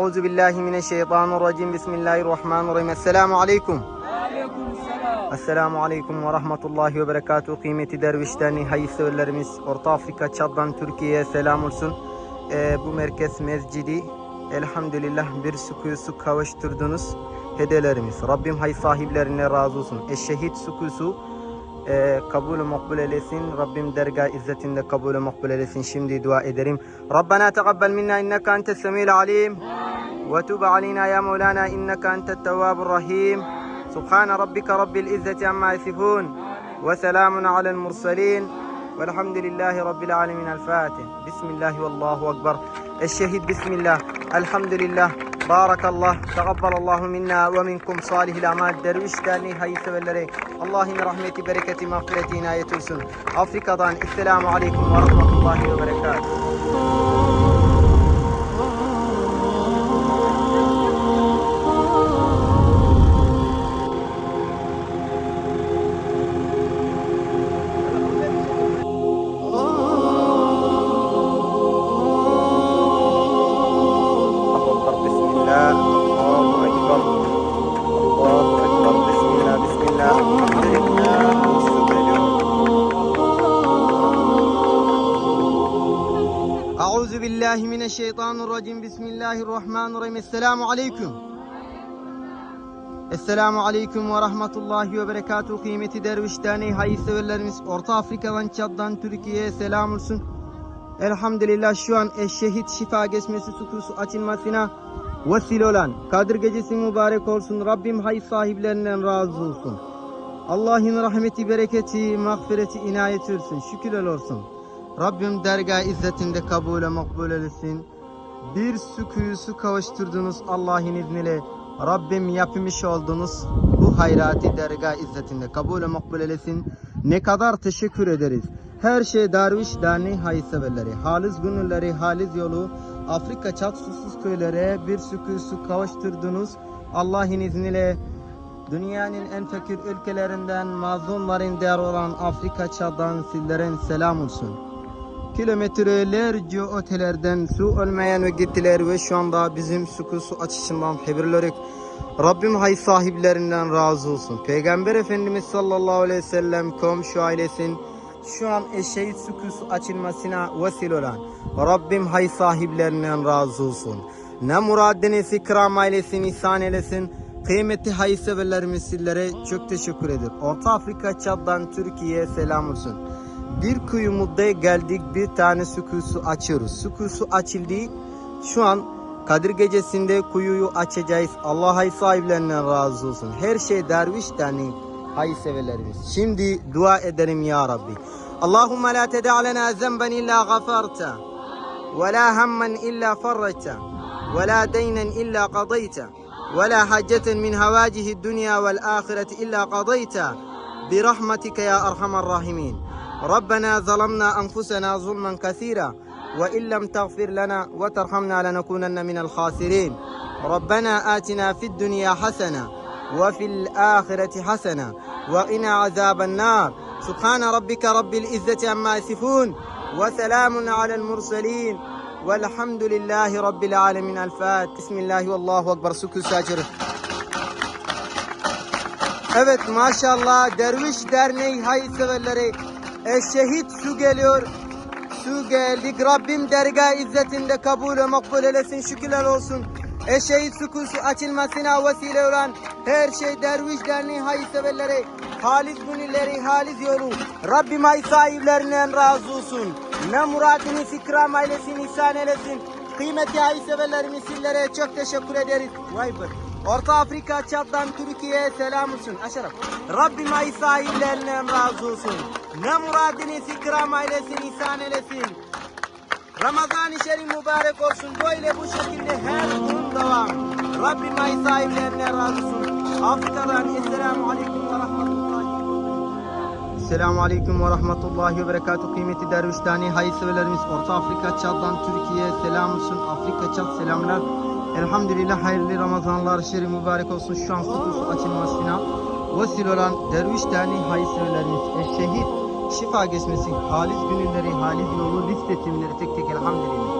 billahi mineşşeytanirracim. Bismillahirrahmanirrahim. Esselamu aleyküm. Esselamu aleyküm ve rahmetullahi ve berekatuhu. Kıymeti dervişlerini, hayırseverlerimiz Orta Afrika, Çad'dan Türkiye'ye selam olsun. Ee, bu merkez mescidi elhamdülillah bir sükusu kavuşturdunuz. Hediyelerimiz. Rabbim hay sahiplerine razı olsun. Eşşehit sükusu e, kabul makbul eylesin. Rabbim dergah izzetinde kabul makbul eylesin. Şimdi dua ederim. Rabbena tegabbel minna inneke entes semil alim. وتب علينا يا مولانا إنك أنت التواب الرحيم. سبحان ربك رب العزة عما يصفون وسلام على المرسلين والحمد لله رب العالمين. الفاتح. بسم الله والله أكبر. الشهيد بسم الله. الحمد لله. بارك الله. تقبل الله منا ومنكم صالح الأعمال. درويش تاني هاي سبلري. الله من رحمة بركة مغفرة ناية أفريقيا السلام عليكم ورحمة الله وبركاته. Billahi mineşşeytanirracim. Bismillahirrahmanirrahim. Esselamu aleyküm. Esselamu aleyküm ve rahmetullahi ve berekatuhu kıymeti derviş derneği hayırseverlerimiz Orta Afrika'dan Çad'dan Türkiye'ye selam olsun. Elhamdülillah şu an eşşehit şifa geçmesi sukusu açılmasına vesile olan Kadir Gecesi mübarek olsun. Rabbim hayır sahiplerinden razı olsun. Allah'ın rahmeti, bereketi, mağfireti, inayeti olsun. Şükürler olsun. Rabbim dergah izzetinde kabule makbul eylesin. Bir sükuyusu kavuşturdunuz Allah'ın izniyle. Rabbim yapmış oldunuz bu hayrati dergah izzetinde kabul makbul eylesin. Ne kadar teşekkür ederiz. Her şey Darviş Derneği hayırseverleri, halis gönülleri, halis yolu, Afrika çat susuz köylere bir sükuyusu kavuşturdunuz. Allah'ın izniyle dünyanın en fakir ülkelerinden mazlumların değer olan Afrika çağdan sizlere selam olsun. Kilometrelerce otelerden su ve gittiler ve şu anda bizim sukusu açışından haberleri Rabbim hay sahiplerinden razı olsun. Peygamber Efendimiz sallallahu aleyhi ve sellem komşu ailesin şu an eşeğit sukusu açılmasına vesile olan Rabbim hay sahiplerinden razı olsun. Ne muradınız ikram ailesin, ihsan eylesin. Kıymetli hayırseverlerimiz sizlere çok teşekkür ederim. Orta Afrika Çad'dan Türkiye'ye selam olsun Bir kuyumuzda geldik bir tane sukusu açıyoruz. Sukusu açıldı. Şu an Kadir gecesinde kuyuyu açacağız. Allah hay sahiplerinden razı olsun. Her şey derviş derneği hayırseverlerimiz. Şimdi dua ederim ya Rabbi. Allahümme la ted'a lena zemben illa gafarta. Ve la hammen illa farrata. Ve la deynen illa qadayta. Ve la hacceten min havacihi dünya vel ahireti illa qadayta. برحمتك يا أرحم الراحمين ربنا ظلمنا أنفسنا ظلما كثيرا وإن لم تغفر لنا وترحمنا لنكونن من الخاسرين. ربنا آتنا في الدنيا حسنة وفي الآخرة حسنة وقنا عذاب النار. سبحان ربك رب العزة عما يصفون وسلام على المرسلين. والحمد لله رب العالمين. الفاتح بسم الله والله أكبر. سكر ساجر Evet maşallah Derviş Derneği hayırseverleri Eşşehit su geliyor. Su geldik. Rabbim dergah izzetinde kabul ve makbul eylesin. Şükürler olsun. Eşşehit sukusu açılmasına vesile olan her şey Derviş Derneği hayırseverleri halis gönülleri, halis yolu. Rabbim ay sahiplerinden razı olsun. Ne muradınız ikram eylesin, ihsan eylesin. Kıymetli hayırseverlerimiz sizlere çok teşekkür ederiz. Vay be. Orta Afrika Çad'dan Türkiye'ye selam olsun. Aşaraf. Rabbim ay sahiplerinden razı olsun. Ne muradınız ikram eylesin, ihsan eylesin. Ramazan-ı Şerif mübarek olsun. Böyle bu şekilde her gün devam. Rabbim ay sahiplerinden razı olsun. Afrika'dan Esselamu Aleyküm ve Rahmetullahi Selamun Aleyküm ve Rahmetullahi ve Berekatuhu kıymeti derviştani hayırseverlerimiz Orta Afrika Çad'dan Türkiye'ye selam olsun. Afrika Çad selamlar. Elhamdülillah hayırlı Ramazanlar şerif mübarek olsun. Şu an sukusu açılmasına vesile olan derviştani hayırseverlerimiz Eşşehit şifa geçmesi, halis gönülleri, halis yolu listetimleri tek tek elhamdülillah.